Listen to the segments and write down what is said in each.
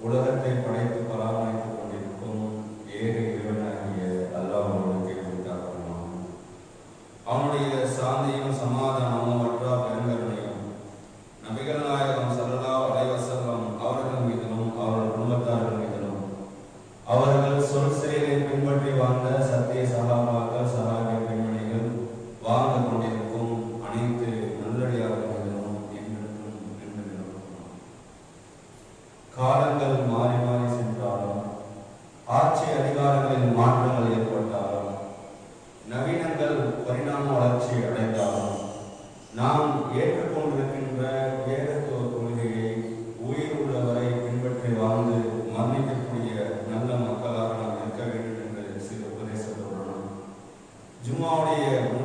உலகத்தை படைத்து 猫的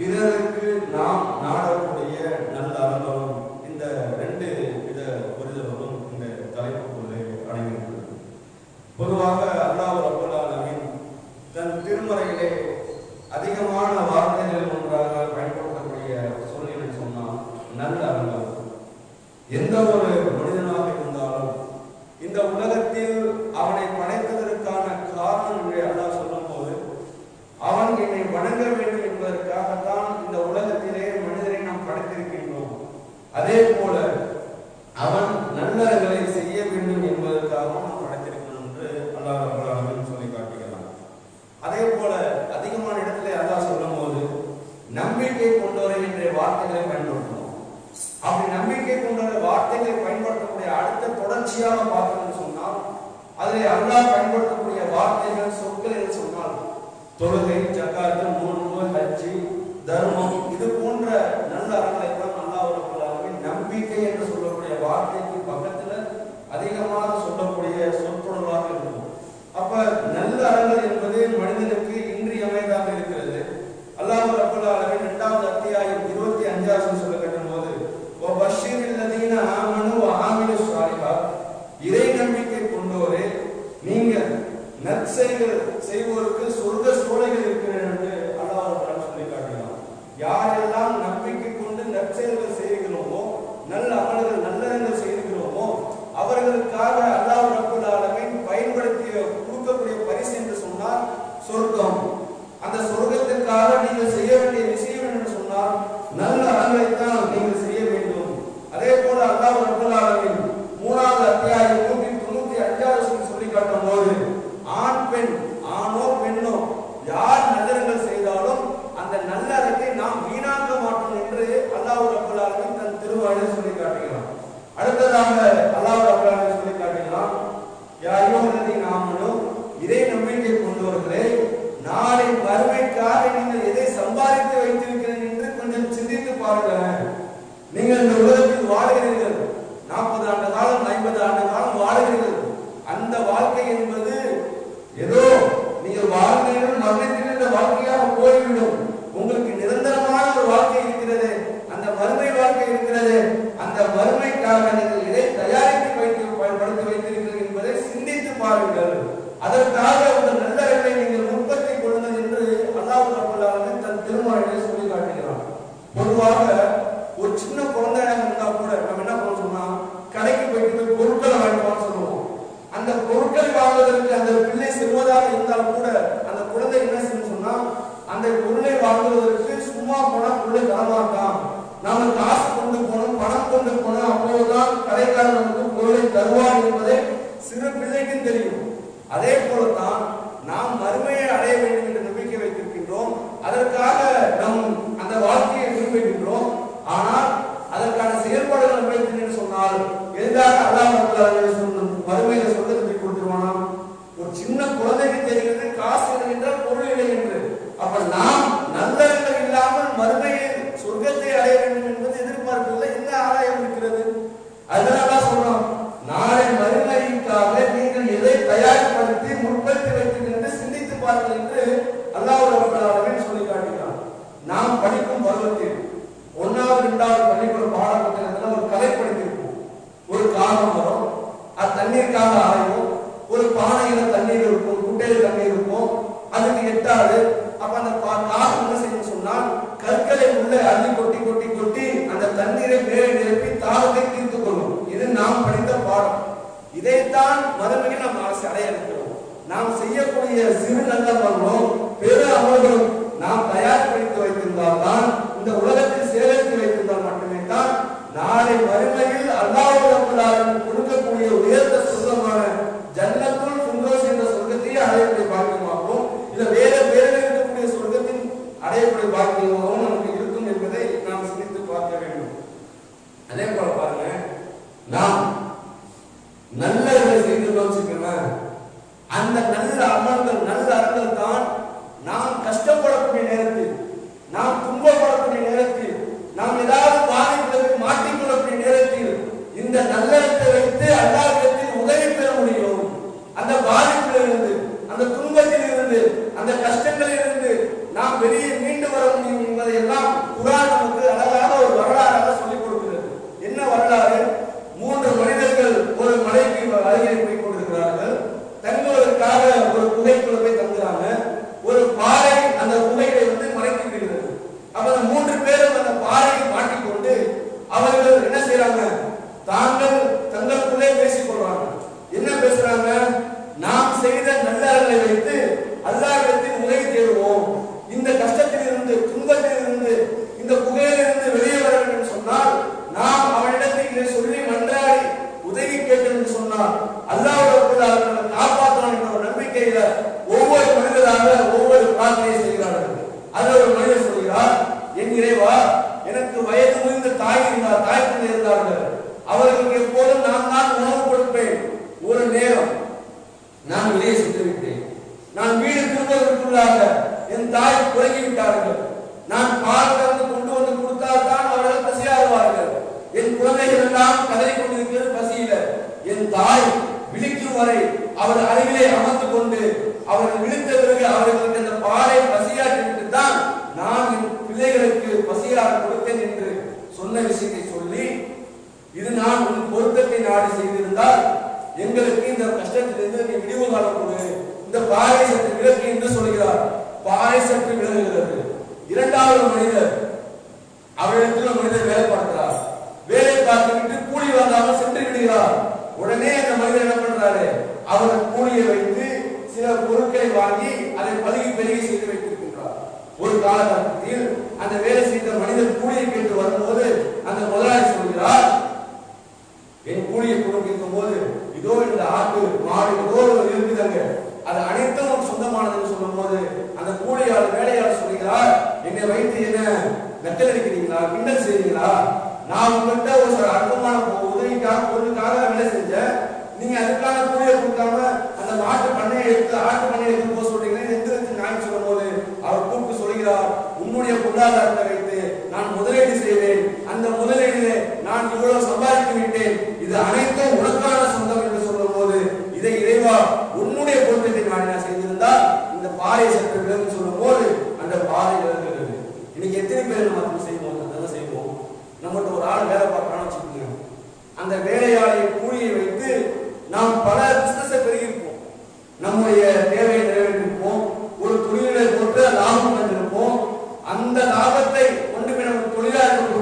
பிறருக்கு நாம் கூடாத வார்த்தைகளை பயன்படுத்தக்கூடிய அடுத்த தொடர்ச்சியான பாத்திரம் சொன்னால் அதில் அல்லாஹ் பயன்படுத்தக்கூடிய வார்த்தைகள் சொற்கள் என்று சொன்னால் தொழுகை ஜக்காத்து நோன்பு ஹஜ்ஜி தர்மம் இது போன்ற நல்ல அறங்களை தான் அல்லாஹ் நம்பிக்கை என்று சொல்லக்கூடிய வார்த்தைக்கு பக்கத்துல அதிகமாக சொல்லக்கூடிய சொற்பொருளாக இருக்கும். அப்ப நல்ல அறங்கள் என்பது மனிதனுக்கு இன்றியமைதாக இருக்கிறது. அல்லாஹ் ரபுல்லா இரண்டாவது அத்தியாயம் இருபத்தி அஞ்சாவது பஷீரில்லதீன ஆமனு செய்வோருக்கு சொர்க்க சோலைகள் இருக்கின்றன என்று அல்லாஹ் சொல்லி காட்டினார். யாரெல்லாம் நம்பிக்கை கொண்டு நற்செயல்கள் செய்கிறோமோ நல்ல அமல்கள் நல்லறங்கள் செய்கிறோமோ அவர்களுக்காக அல்லாஹ் ரப்பல் சொன்ன மறுமையில சொந்தத்தை கொடுத்துருவானா ஒரு சின்ன குழந்தை தெரிகிறது காசு இல்லை என்றால் பொருள் இல்லை என்று அப்ப நாம் நல்லெண்ணம் இல்லாமல் மறுமையில் சொர்க்கத்தை அடைய வேண்டும் என்பது எதிர்பார்ப்பில்லை என்ன ஆதாயம் இருக்கிறது அதனால சொல்றோம் நாளை மறுமைக்காக நீங்கள் எதை தயார்படுத்தி முற்படுத்தி வைத்தீர்கள் என்று சிந்தித்து பாருங்கள் என்று அல்லாஹ் ரப்பல் ஆலமீன் சொல்லி காட்டுகிறான் நாம் படிக்கும் பருவத்தில் ஒன்னாவது இரண்டாவது பள்ளிக்கூட பாடப்புத்தகத்துல ஒரு கதை படித்திருப்போம் ஒரு காலம் வரும் அது தண்ணீருக்காக ஆயும் ஒரு பானையில தண்ணீர் இருக்கும் குட்டையில தண்ணீர் இருக்கும் அதுக்கு எட்டாது அப்ப அந்த பா- காகம் என்ன செய்யும் சொன்னால் கற்களை உள்ள அள்ளி கொட்டி கொட்டி கொட்டி அந்த தண்ணீரை மேலே நிரப்பி தாகத்தை தீர்த்து கொள்ளும் இது நாம் படித்த பாடம் இதைத்தான் மறுமையில் நாம் அரசு அடைய இருக்கிறோம் நாம் செய்யக்கூடிய சிறு நல்லவர்களும் பெரு அமல்களும் நாம் தயார்படுத்தி வைத்திருந்தால் தான் இந்த உலகத்தில் சேகரித்து வைத்திருந்தால் மட்டுமே தான் நாளை மறுமையில் அல்லாஹ் கொடுக்கக்கூடிய உயர்ந்த சுத்தமான ஜன்னத்துள் ஃபிர்தௌஸ் என்ற சொர்க்கத்தையே அடையக்கூடிய பாக்கியமாகவும் இல்ல வேற பேரில் இருக்கக்கூடிய சொர்க்கத்தின் அடையக்கூடிய பாக்கியமாகவும் நமக்கு இருக்கும் என்பதை நாம் சிந்தித்து பார்க்க வேண்டும். அதே போல பாருங்க நாம் நல்ல செய்துள்ளோம் அந்த நல்ல அமல்கள் நல்ல அறங்கள் தான் நாம் கஷ்டப்படக்கூடிய நேரத்தில் நாம் துன்பப்படக்கூடிய நேரத்தில் நாம் ஏதாவது பாதிப்புகளுக்கு மாட்டிக்கொள்ளக்கூடிய நேரத்தில் இந்த நல்லத்தை வைத்து அல்லாஹ் உதவி பெற முடியும் அந்த பாதிப்பில் இருந்து அந்த துன்பத்தில் இருந்து அந்த கஷ்டங்களில் இருந்து நாம் வெளியே மீண்டு வர முடியும் என்பதை எல்லாம் குரான் நமக்கு அழகாக ஒரு வரலாறாக சொல்லிக் கொடுக்கிறது என்ன வரலாறு மூன்று மனிதர்கள் ஒரு மலைக்கு அருகே போய் கொண்டிருக்கிறார்கள் தங்குவதற்காக ஒரு குகைக்குள்ள போய் தங்குறாங்க ஒரு பாறை அந்த குகையை வந்து மறைத்து விடுகிறது அப்ப அந்த மூன்று பேரும் அந்த பாறையை மாட்டிக்கொண்டு அவர்கள் என்ன செய்றாங்க தாங்கள் தங்களுக்குள்ளே பேசிக் கொள்றாங்க என்ன பேசுறாங்க நாம் செய்த நல்லறங்களை வைத்து அல்லாஹ்விடத்தில் உதவி தேடுவோம் இந்த கஷ்டத்தில் இருந்து துன்பத்தில் இருந்து இந்த குகையிலிருந்து வெளியே வர வேண்டும் என்று சொன்னால் நாம் அவனிடத்தில் இதை சொல்லி மன்றாடி உதவி கேட்டோம் என்று சொன்னால் அல்லாஹ் ரப்பல் ஆலமீன் காப்பாற்றுவான் என்ற ஒரு நம்பிக்கையில ஒவ்வொரு மனிதராக ஒவ்வொரு பிரார்த்தனை செய்கிறார்கள் அது ஒரு மனிதர் சொல்கிறார் என் இறைவா எனக்கு வயது முடிந்த தாய் இருந்தார் தாய் தந்தை இருந்தார்கள். அவர்களுக்கு எப்போதும் நான் தான் உணவு கொடுப்பேன். ஒரு நேரம். நான் வெளியே சென்று விட்டேன் நான் வீடு திரும்புவதற்குள்ளாக என் தாய் குறைங்கி விட்டார்கள் நான் பால் கறந்து கொண்டு வந்து கொடுத்தால் தான் அவர்கள் பசியாறுவார்கள். என் குழந்தைகள் எல்லாம் கதறி கொண்டிருக்கிறது பசியில. என் தாய் விழிக்கும் வரை அவர் அருகிலே அமர்ந்து கொண்டு அவர்கள் விழித்த பிறகு அவர்களுக்கு அந்த பாலை பசியாற்றி விட்டு தான் நான் பிள்ளைகளுக்கு பசியாக கொடுத்தேன் என்று சொன்ன விஷயத்தை சொல்லி இது நான் உன் பொருத்தத்தை நாடி செய்திருந்தால் எங்களுக்கு இந்த கஷ்டத்திலிருந்து நீ விடிவு காலம் கொடு. இந்த பாறை சற்று விளக்கு என்று சொல்கிறார். பாறை சற்று விலகுகிறது இரண்டாவது மனிதர். அவரிடத்தில் மனிதர் வேலை பார்க்கிறார். வேலை பார்த்துவிட்டு கூலி வாங்காமல் சென்று விடுகிறார். உடனே அந்த மனிதர் என்ன பண்றாரு? அவர் கூலியை வைத்து சில பொருட்களை வாங்கி அதை பதுகி பெருகி செய்து வைத்திருக்கின்றார். ஒரு காலகட்டத்தில் அந்த வேலை செய்த மனிதர் கூலியை கேட்டு வரும்போது அந்த முதலாளி சொல்கிறார் என் கூலியை கொடுக்கும் போது இதோ இந்த ஆட்டு மாடு ஏதோ ஒரு இருக்குதாங்க. அது அனைத்தும் சொந்தமானதுன்னு சொல்லும் போது அந்த கூலியால் வேலையால் சொல்கிறார் என்னை வைத்து என்ன நக்கல் அடிக்கிறீங்களா கிண்டல் செய்றீங்களா நான் உங்கள்கிட்ட ஒரு சில அற்பமான உதவிக்காக பொருளுக்காக வேலை செஞ்சேன். நீங்க அதுக்கான கூலியை கொடுக்காம அந்த மாட்டு பண்ணையை எடுத்து ஆட்டு பண்ணையை எடுத்து போக சொல்றீங்க எந்திரிச்சு நான் சொல்லும் போது அவர் கூப்பிட்டு சொல்கிறார் உன்னுடைய பொருளாதாரத்தை வைத்து நான் முதலீடு செய்வேன் அந்த முதலீடு நான் இவ்வளவு சம்பாதித்து விட்டேன் இது அனைத்தும் உனக்கான சொந்தம் என்று சொல்லும் போது இதை இறைவா உன்னுடைய பொருத்தத்தை நான் என்ன செய்திருந்தால் இந்த பாறை சற்று விலகு சொல்லும் போது அந்த பாறை விலகுகிறது இன்னைக்கு எத்தனை பேர் நம்ம அப்படி செய்வோம் அதெல்லாம் செய்வோம் நம்மகிட்ட ஒரு ஆள் வேலை பார்க்கறான்னு வச்சுக்கோங்க அந்த வேலையாளை கூலியை வைத்து நாம் பல பிசினஸை பெருகியிருப்போம் நம்முடைய தேவையை நிறைவேற்றிருப்போம் ஒரு தொழிலை போட்டு லாபம் கண்டிருப்போம் அந்த லாபத்தை கொண்டு போய் நம்ம தொழிலாளர்களுக்கு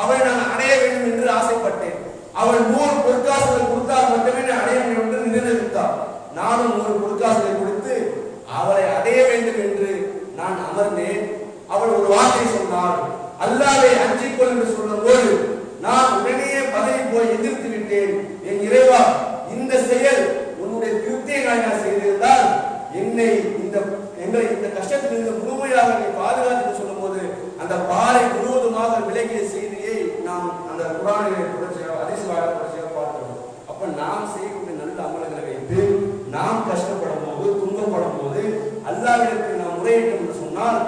அவளை நான் அடைய வேண்டும் என்று ஆசைப்பட்டேன் அவள் நூறு பொற்காசுகள் கொடுத்தால் மட்டுமே அடைய வேண்டும் என்று நினைத்தாள் நானும் நூறு பொற்காசுகளை கொடுத்து அவளை அடைய வேண்டும் என்று நான் அமர்ந்தேன். அவள் ஒரு வார்த்தை சொன்னாள் அல்லாவை அஞ்சிக்கொள் என்று சொல்லும்போது நான் உடனே பதவி போய் எதிர்த்து விட்டேன். என் இறைவா இந்த செயல் உன்னுடைய திருப்தியை நான் செய்திருந்தால் என்னை இந்த எங்களை இந்த கஷ்டத்திலிருந்து முழுமையாக என்னை பாதுகாத்து சொல்லும்போது அந்த பாறை முழுவதுமாக விலகிய செய்தியை நாம் அந்த குரானிலே வாழ அதிசவாக பார்க்கணும். பார்க்கிறோம் அப்ப நாம் செய்யக்கூடிய நல்ல அமல்களை வைத்து நாம் கஷ்டப்படும் போது துன்பப்படும் போது அல்லாவிடத்தில் நாம் முறையிட்டோம் என்று சொன்னால்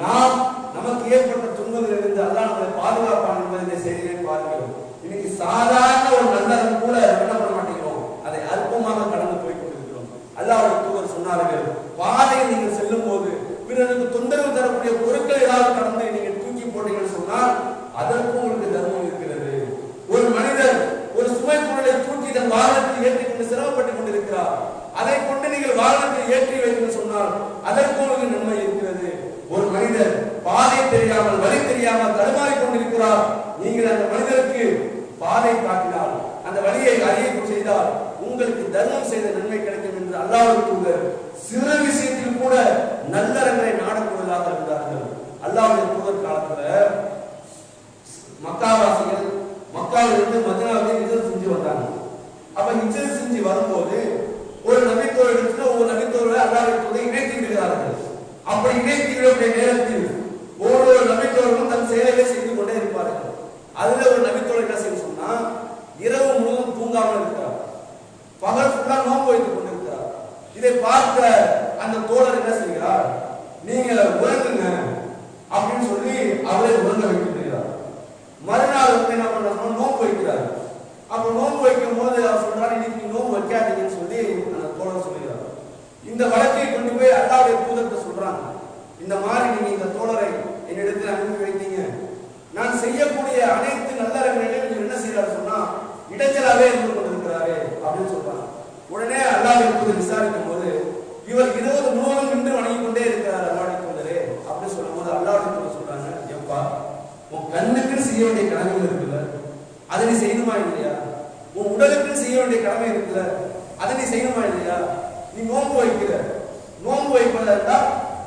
நாம் நமக்கு ஏற்பட்ட துன்பங்களிலிருந்து அல்லா நம்மளை பாதுகாப்பான் என்பதை இந்த செய்தியை பார்க்கிறோம். இன்னைக்கு சாதாரண ஒரு நல்லதன் கூட என்ன பண்ண மாட்டேங்கிறோம் அதை அற்பமாக கடந்து போய் கொண்டிருக்கிறோம் அல்லாஹ்வுடைய தூதர் சொன்னார்கள் பாதையில் நீங்கள் செல்லும் போது பிறருக்கு தொந்தரவு தரக்கூடிய பொருட்கள் ஏதாவது கடந்து நீங்கள் தூக்கி போட்டீங்கன்னு சொன்னால் அதற்கும் உங்களுக்கு தர்மம் இருக்கிறது ஒரு மனிதர் ஒரு சுமை பொருளை தூக்கி தன் வாகனத்தில் ஏற்றிக்கொண்டு சிரமப்பட்டுக் கொண்டிருக்கிறார் அதை கொண்டு நீங்கள் வாகனத்தில் ஏற்றி வைத்து சொன்னால் அதற்கும் உங்களுக்கு நன்மை இருக்கிறது ஒரு மனிதர் பாதை தெரியாமல் வழி தெரியாமல் தடுமாறிக் கொண்டிருக்கிறார் நீங்கள் அந்த மனிதருக்கு பாதை காட்டினால் அந்த வழியை அறிவிப்பு செய்தால் உங்களுக்கு தர்மம் செய்த நன்மை கிடைக்கும் என்று அல்லாஹ் தூதர் சிறு விஷயத்தில் கூட நல்லறங்களை நாடக்கூடியதாக இருந்தார்கள் அல்லாஹ்வுடைய தூதர் காலத்துல மக்காவாசிகள் மக்காவிலிருந்து மதினாவுக்கு ஹிஜ்ரத் செஞ்சு வந்தாங்க அப்ப ஹிஜ்ரத் செஞ்சு வரும்போது ஒரு நபித்தோர் இடத்துல ஒரு நபித்தோரை அல்லாஹ்வுடைய தூதர் இணைத்து விடுகிறார்கள் அப்படி இணைத்து விடக்கூடிய நேரத்தில் ஒவ்வொரு நபித்தோர்களும் தன் செயலை செய்து கொண்டே இருப்பார்கள் அதுல ஒரு நபித்தோர் என்ன செய்ய சொன்னா இரவு முழுவதும் தூங்காமல் இருக்கிறார் பகல் ஃபுல்லா நோன்பு வைத்துக் கொண்டிருக்கிறார் இதை பார்த்த அந்த தோழர் என்ன செய்கிறார் நீங்க உறங்குங்க அப்படின்னு சொல்லி அவரை உறங்க வைக்கிறார் மறுநாள் வந்து என்ன பண்றாங்க நோன்பு வைக்கிறார் அப்ப நோன்பு வைக்கும் போது அவர் சொல்றாரு இன்னைக்கு நீ நோன்பு வைக்காதீங்கன்னு சொல்லி அந்த தோழர் சொல்லுகிறார் இந்த வழக்கை கொண்டு போய் அல்லாவுடைய தூதர்கிட்ட சொல்றாங்க இந்த மாதிரி நீங்க இந்த தோழரை என்னிடத்தில் அனுப்பி வைத்தீங்க நான் செய்யக்கூடிய அனைத்து நல்லறங்களையும் நீங்க என்ன செய்யறாரு சொன்னா இடைஞ்சலாவே இருந்து கொண்டிருக்கிறாரு அப்படின்னு சொல்றாங்க உடனே அல்லாஹ்வை தூதர் விசாரிக்கும் போது இவர் இருபது முழுவதும் நின்று வணங்கி கொண்டே இருக்கிறார் அல்லாஹ்வுடைய தூதரே அப்படின்னு சொல்லும்போது அல்லாஹ்வுடைய தூதர் சொல்றாங்க எப்பா உடலுக்கு செய்ய வேண்டிய கடமைகள் இருக்குல்ல? அதை நீ செய்யணுமா இல்லையா? உன் உடலுக்கு செய்ய வேண்டிய கடமை இருக்குல்ல? அதை நீ செய்யணுமா இல்லையா? நீ நோன்பு வைக்கிற. நோன்பு வைப்பதா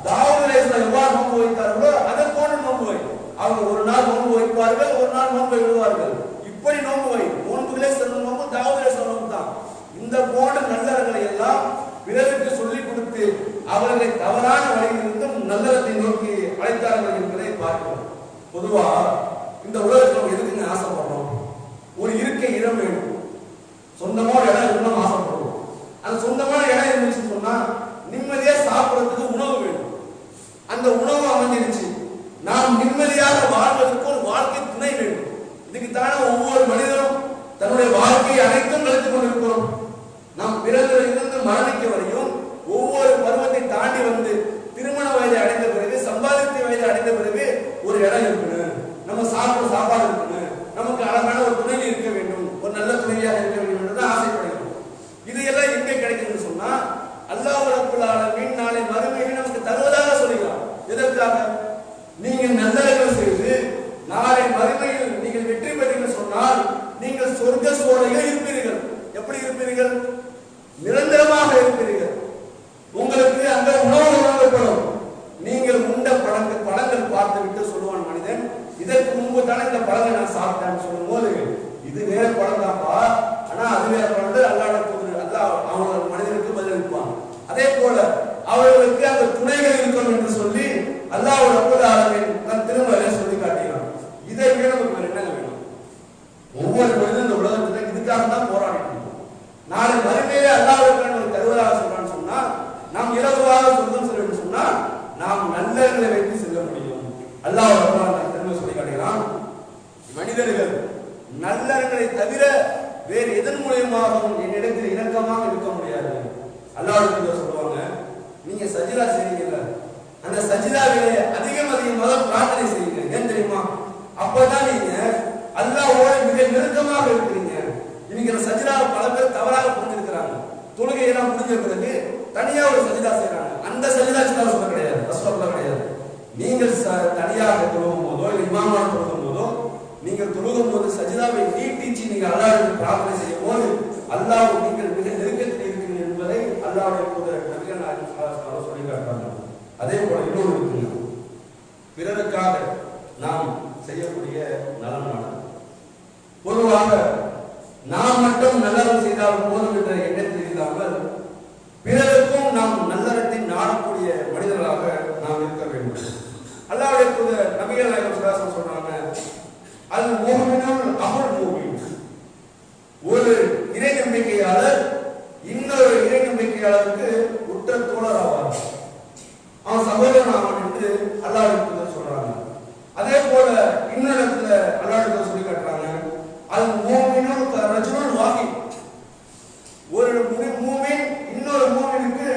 தாவூத் அலைஹிஸ்ஸலாம் எவ்வாறு நோன்பு வைத்தார்களோ அதை போன்று நோன்பு வை. அவங்க ஒரு நாள் நோன்பு வைப்பார்கள் ஒரு நாள் நோன்பு விடுவார்கள். இப்படி நோன்பு வை. நோன்புகளே சிறந்த நோன்பு தாவூத் நோன்பு தான். இந்த போன்ற நல்லறங்களை எல்லாம் பிறருக்கு சொல்லிக் கொடுத்து அவர்களை தவறான வழியிலிருந்தும் நல்லறத்தை நோக்கி அழைத்தார்கள் என்பதை பார்க்கிறோம். பொதுவா இந்த உலகத்தில் நம்ம எதுக்குங்க ஆசைப்படுறோம்? ஒரு இருக்கை இடம் வேணும். சொந்தமான இடம் இருக்கணும் ஆசைப்படுறோம் அந்த சொந்தமான இடம் இருந்துச்சுன்னு சொன்னா நிம்மதியா சாப்பிடறதுக்கு உணவு வேணும். அந்த உணவு அமைஞ்சிருச்சு. நாம் நிம்மதியாக வாழ்வதற்கு ஒரு வாழ்க்கை துணை வேண்டும் இதுக்கு தானே ஒவ்வொரு மனிதனும் தன்னுடைய வாழ்க்கையை அனைத்தும் கழித்து கொண்டிருக்கிறோம் நாம் பிறந்திலிருந்து மரணிக்க வரையும் ஒவ்வொரு பருவத்தை தாண்டி வந்து திருமண வயதை அடைந்த பிறகு சம்பாதித்த வயதை அடைந்த பிறகு ஒரு இடம் இருக்கணும் நம்ம சாப்பிட சாப்பாடு இருக்கணும் நமக்கு அழகான ஒரு துணை இருக்க வேண்டும் ஒரு நல்ல துணையாக இருக்க வேண்டும் என்று ஆசைப்படுகிறோம் இது எல்லாம் எங்க கிடைக்குதுன்னு சொன்னா அல்லாஹ் ரப்புல் ஆலமீன் நாளை மறுமையில் நமக்கு தருவதாக சொல்கிறார் எதற்காக நீங்க நல்லவர்கள் செய்து நாளை மறுமையில் நீங்கள் வெற்றி பெறுங்கள் சொன்னால் நீங்கள் சொர்க்க சோலையில் இருப்பீர்கள் எப்படி இருப்பீர்கள் நிரந்தரமாக இருப்பீர்கள் உங்களுக்கு அந்த உணவு வழங்கப்படும் நீங்கள் உண்ட பழங்கள் பழங்கள் பார்த்து விட்டு சொல்லுவான் மனிதன் இதற்கு முன்பு தானே இந்த பழங்களை நான் சாப்பிட்டேன்னு சொல்லும் போது இது வேற பழம் தான்ப்பா ஆனா அது வேற பழம் அல்லாட போது அல்லா அவங்க மனிதனுக்கு பதிலளிப்பான் அதே போல அவர்களுக்கு அந்த துணைகள் இருக்கும் என்று சொல்லி அல்லாஹ் ரப்பல் ஆலமின் தன் திருமலை சொல்லி காட்டுகிறான் இதை விட நமக்கு வேற என்ன வேணும் ஒவ்வொரு மனிதன் இந்த உலகத்துல இதுக்காக தான் போராடிட்டு இருக்கோம் நாளை மறுமையிலே அல்லாஹ்வுக்கு ஒரு தருவதாக சொல்றான்னு சொன்னா நாம் இலகுவாக சொந்தம் செல்ல வேண்டும் சொன்னா நாம் நல்லவர்களை வைத்து செல்ல முடியும் அல்லாஹ் ரப்பல் திரும்ப சொல்லி காட்டுகிறான் மனிதர்கள் நல்லவர்களை தவிர வேறு எதன் மூலியமாகவும் என்னிடத்தில் இணக்கமாக இருக்க முடியாது அல்லாஹ் சொல்லுவாங்க நீங்க சஜிதா செய்றீங்கல்ல அந்த சஜிதாவிலே அதிகம் அதிகமாக பிரார்த்தனை செய்யுங்க ஏன் தெரியுமா அப்பதான் நீங்க அல்லாஹ்வோட மிக நெருக்கமாக இருக்கிறீங்க இன்னைக்கு அந்த சஜிதாவை பல பேர் தவறாக புரிஞ்சிருக்கிறாங்க தொழுகை எல்லாம் முடிஞ்ச பிறகு தனியா ஒரு சஜிதா செய்றாங்க அந்த சஜிதா சிதா சொல்ல கிடையாது ரசூலுல்லாஹ் கிடையாது நீங்கள் ச- தனியாக தொழுகும் போதோ இல்லை இமாமான தொழுகும் போதோ நீங்கள் தொழுகும் போது சஜிதாவை நீட்டிச்சு நீங்கள் அல்லாஹ்விற்கு பிரார்த்தனை செய்யும் போது அல்லாஹ் நீங்கள் மிக நெருக்கத்தில் இருக்கிறீர்கள் என்பதை அல்லாவுடைய தூதர் நபிகள் நாயகம் சொல்லி காட்டுறாங்க. அதே போல இன்னொரு இருக்கிறது பிறருக்காக நாம் செய்யக்கூடிய நலனானது பொதுவாக நாம் மட்டும் நல்லது செய்தால் போதும் என்ற எண்ணத்தில் இல்லாமல் பிறருக்கும் நாம் நல்லறத்தை நாடக்கூடிய மனிதர்களாக நாம் இருக்க வேண்டும் அல்லாவுடைய தூதர் நபிகள் நாயகம் சுல்லாசம் சொல்றாங்க அது மூமினுல் அமல் மூமின் ஒரு இறை நம்பிக்கையாளர் இன்னொரு இறை நம்பிக்கையாளருக்கு உற்ற தோழர் ஆவார். அவன் சகோதரன் ஆவான் என்று அல்லாவுடைய தூதர் சொல்றாங்க. அதே போல இன்னொரு இடத்துல அல்லாஹ் தூதர் சொல்லி காட்டுறாங்க அது மூமினுல் ரஜுலுல் வாங்கி ஒரு மூமின் இன்னொரு மூமினுக்கு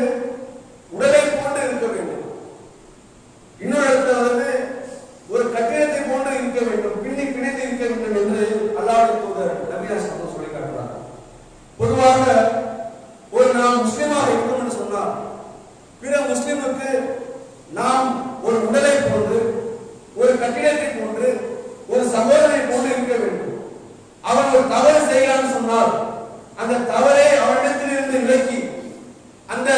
உடலை போன்று இருக்க வேண்டும் இன்னொரு இடத்துல வந்து ஒரு கட்டிடத்தை போன்று இருக்க வேண்டும் பின்னி பிணைந்து இருக்க வேண்டும் என்று அல்லாஹ் தூதர் நபியா சம்பந்தம் சொல்லி காட்டுறார் பொதுவாக ஒரு நாம் முஸ்லிமாக இருக்கோம் என்று சொன்னால் பிற முஸ்லிமுக்கு நாம் ஒரு உடலை போன்று ஒரு கட்டிடத்தை போன்று ஒரு சகோதரனை போன்று இருக்க வேண்டும் அவன் ஒரு தவறு செய்யலாம்னு சொன்னால் அந்த தவறை அவனிடத்திலிருந்து விலக்கி அந்த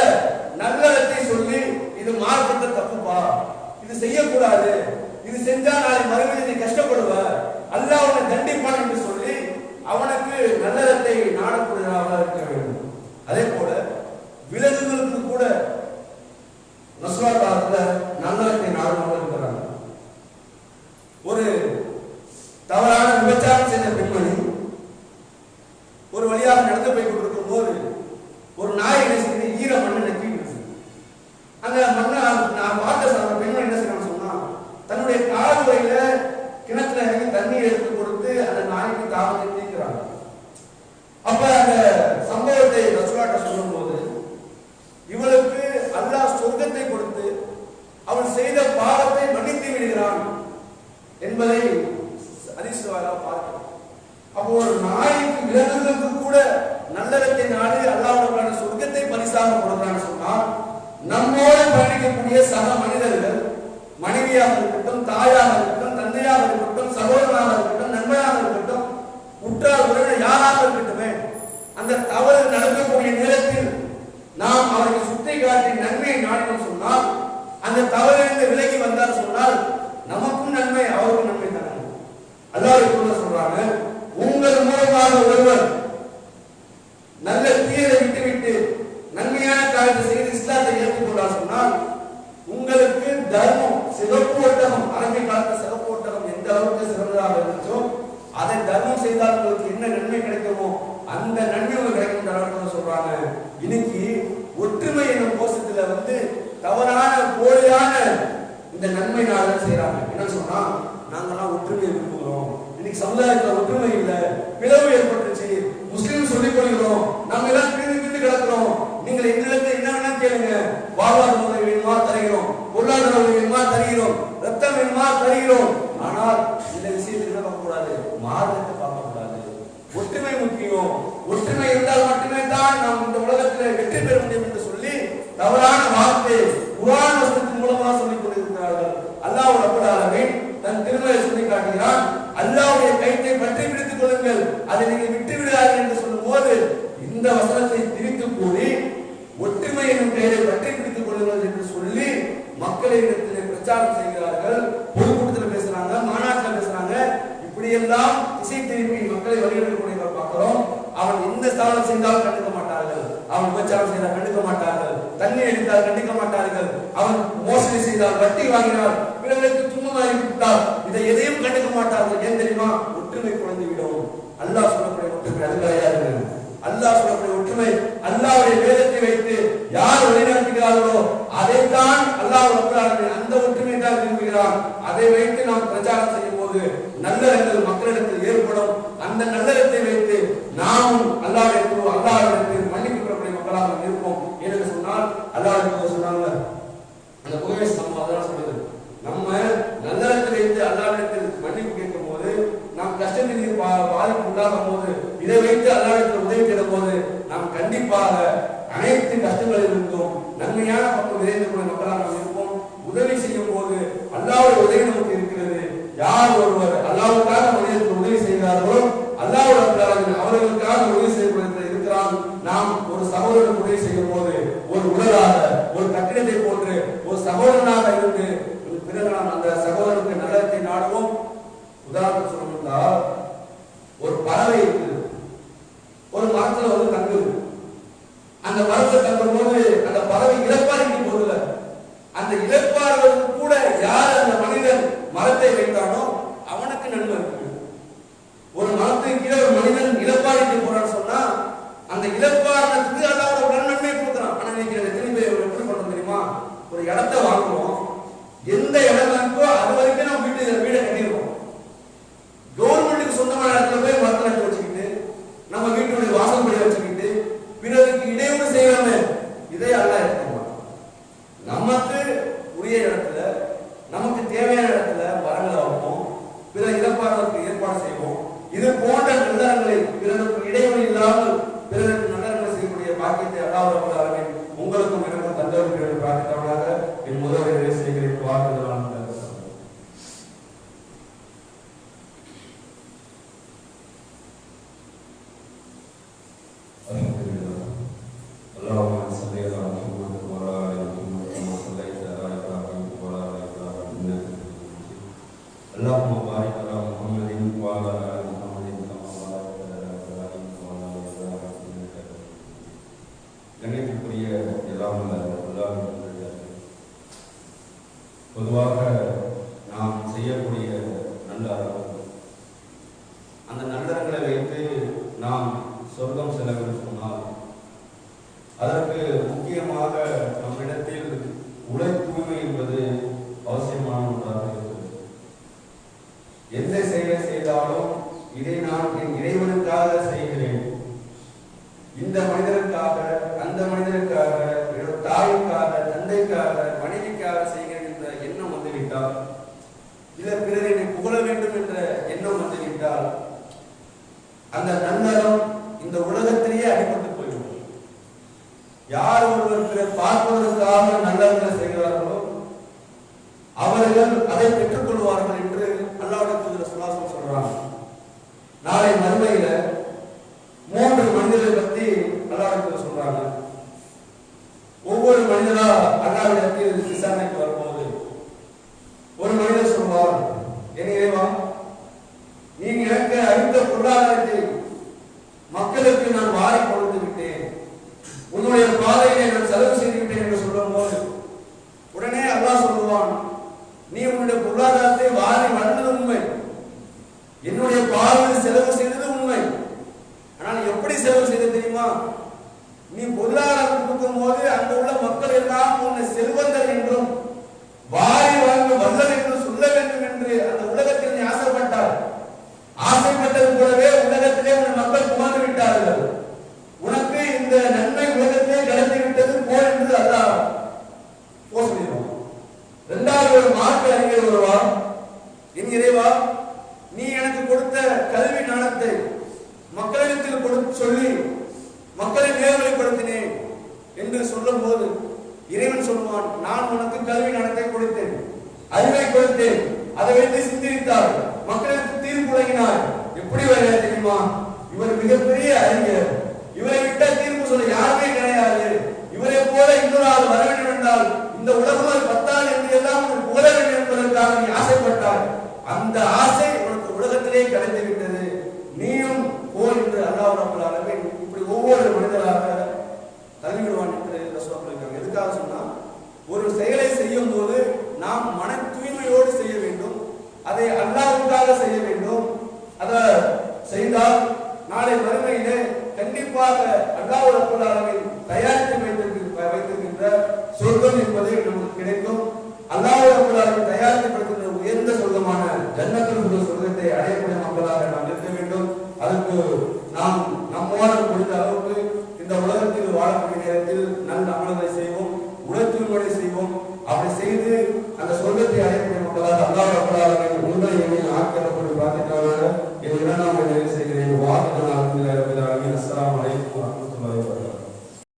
நல்லறத்தை சொல்லி இது மார்க்கத்தை தப்புப்பா இது செய்யக்கூடாது இது செஞ்சா நாளை மறுபடியும் நீ கஷ்டப்படுவ அல்லாஹ் அவனை தண்டிப்பான் என்று சொல்லி அவனுக்கு நல்லறத்தை நாடக்கூடியவராக இருக்க வேண்டும் அதே போல விலங்குகளுக்கு கூட நசுரா காலத்துல நல்லறத்தை நாடுபவர்கள் இருக்கிறாங்க ஒரு தவறான விபச்சாரம் செய்த பெண்மணி ஒரு வழியாக நடந்து போய் கொண்டிருக்கும் போது ஒரு நாய் என்ன செய்யுது ஈர மண்ணை நக்கிட்டு அந்த மண்ணை நான் பார்த்த அந்த பெண்மணி என்ன செய்யறான்னு சொன்னா தன்னுடைய கால்வரையில கிணத்துல இறங்கி தண்ணி எடுத்து கொடுத்து அந்த நாய்க்கு தாவத்தை தீர்க்கிறாங்க அப்ப அந்த சம்பவத்தை ரசுலாட்ட சொல்லும் போது இவளுக்கு அல்லாஹ் சொர்க்கத்தை கொடுத்து அவள் செய்த பாவத்தை மன்னித்து விடுகிறான் என்பதை அதிர்ஷ்டவாக பார்க்கிறோம் அப்போ ஒரு நாய்க்கு விலங்குகளுக்கு கூட நல்லறத்தை நாடி அல்லாஹ் சொர்க்கத்தை பரிசாக கொடுக்கிறான்னு சொன்னால் நம்மோடு பயணிக்கக்கூடிய சக மனிதர்கள் மனைவியாக இருக்கட்டும் தாயாக இருக்கட்டும் தந்தையாக இருக்கட்டும் சகோதரனாக இருக்கட்டும் நண்பனாக இருக்கட்டும் உற்றார் உறவினர் யாராக இருக்கட்டுமே அந்த தவறு நடக்கக்கூடிய நேரத்தில் நாம் அவருக்கு சுட்டி காட்டி நன்மையை நாடினோம் சொன்னால் அந்த தவறிலிருந்து விலகி வந்தார் சொன்னால் நமக்கும் நன்மை அவருக்கும் நன்மை தானே. அல்லாஹ் கூட சொல்றாங்க உங்கள் மூலமாக ஒருவர் நல்ல தீயதை விட்டுவிட்டு நன்மையான காரியத்தை செய்து இஸ்லாத்தை ஏற்றுக்கொண்டார் சொன்னால் உங்களுக்கு தர்மம் சிவப்பு ஒட்டகம் அரபி காலத்து சிவப்பு ஒட்டகம் எந்த அளவுக்கு சிறந்ததாக இருந்துச்சோ அதை தர்மம் செய்தால் உங்களுக்கு என்ன நன்மை கிடைக்குமோ அந்த நன்மை உங்களுக்கு கிடைக்கும் சொல்றாங்க. இன்னைக்கு ஒற்றுமை என்னும் கோஷத்துல வந்து தவறான போலியான இந்த நன்மை நாள் செய்யறாங்க என்ன சொன்னா நாங்கெல்லாம் ஒற்றுமையை விரும்புகிறோம். இன்னைக்கு சமுதாயத்துல ஒற்றுமை இல்லை பிளவு ஏற்பட்டுச்சு முஸ்லீம் சொல்லிக் கொள்கிறோம். நாங்க எல்லாம் நீங்கள் எங்களுக்கு என்ன வேணா கேளுங்க. வாழ்வாதார உதவி வேணுமா தருகிறோம். பொருளாதார உதவி வேணுமா தருகிறோம். ரத்தம் வேணுமா தருகிறோம். ஆனால் இந்த விஷயத்தில் என்ன பார்க்க கூடாது மார்க்கத்தை பார்க்க கூடாது ஒற்றுமை முக்கியம். ஒற்றுமை இருந்தால் மட்டுமே தான் நாம் இந்த உலகத்தில் வெற்றி பெற முடியும் என்று சொல்லி தவறான வார்த்தை குரான் வசனத்தின் மூலமாக சொல்லிக் கொண்டிருக்கிறார்கள். அல்லாஹ் ரப்பல் தன் திருமலை சொல்லி காட்டுகிறான். அல்லாவுடைய கைத்தை பற்றி பிடித்துக் கொள்ளுங்கள். அதை நீங்கள் விட்டு விடாதீர்கள் என்று சொல்லும் போது இந்த வசனத்தை திரித்து கூறி ஒற்றுமை என்னும் பெயரை பற்றி பிடித்துக் கொள்ளுங்கள் என்று சொல்லி மக்களிடத்திலே பிரச்சாரம் செய்கிறார்கள். பொதுக்கூட்டத்தில் பேசுறாங்க மாநாட்டில் பேசுறாங்க. இப்படியெல்லாம் திசை திருப்பி மக்களை வழிநடத்தக்கூடிய பார்க்கிறோம். அவன் எந்த ஸ்தானம் செய்தாலும் கண்டுக்க மாட்டார்கள். அவன் விபச்சாரம் செய்தால் கண்டுக்க மாட்டார்கள். தண்ணி அடித்தால் கண்டுக்க மாட்டார்கள். அவன் மோசடி செய்தால் வட்டி வாங்கினால் பிறர்களுக்கு துன்பமாகி விட்டால் இதை எதையும் கண்டுக்க மாட்டார்கள். ஏன் தெரியுமா? ஒற்றுமை குறைந்து விடும் அல்லாஹ் சொல்லக்கூடிய ஒற்றுமை அது கிடையாது. அல்லாஹ் சொல்லக்கூடிய ஒற்றுமை அல்லாவுடைய வேதத்தை வைத்து யார் வழிநடத்துகிறார்களோ அதைத்தான் அல்லாஹ் அந்த ஒற்றுமை தான் விரும்புகிறான். அதை வைத்து நாம் பிரச்சாரம் செய்யும் போது நல்லறங்கள் மக்களிடத்தில் ஏற்படும். அந்த நல்லறத்தை வைத்து நாமும் அல்லாஹ்விடத்தில் அல்லாவிடத்தில் மன்னிப்பு பெறக்கூடிய மக்களாக இருப்போம் என்று சொன்னால் அல்லாஹ் சொன்னாங்க. அந்த புகழ் சம்பவம் அதெல்லாம் சொல்லுது நம்ம நல்லறத்தை வைத்து அல்லாவிடத்தில் மன்னிப்பு கேட்கும் போது நாம் கஷ்டத்தில் பா- பாதிப்பு உண்டாகும் போது இதை வைத்து அல்லாவிடத்தில் போது நாம் கண்டிப்பாக அனைத்து கஷ்டங்களிலிருந்தும் நன்மையான பக்கம் விரைந்து கொண்ட நம்பலாம். பார்ப்பதற்காக நல்லவர்களை செய்கிறார்களோ அவர்கள் அதை பெற்றுக்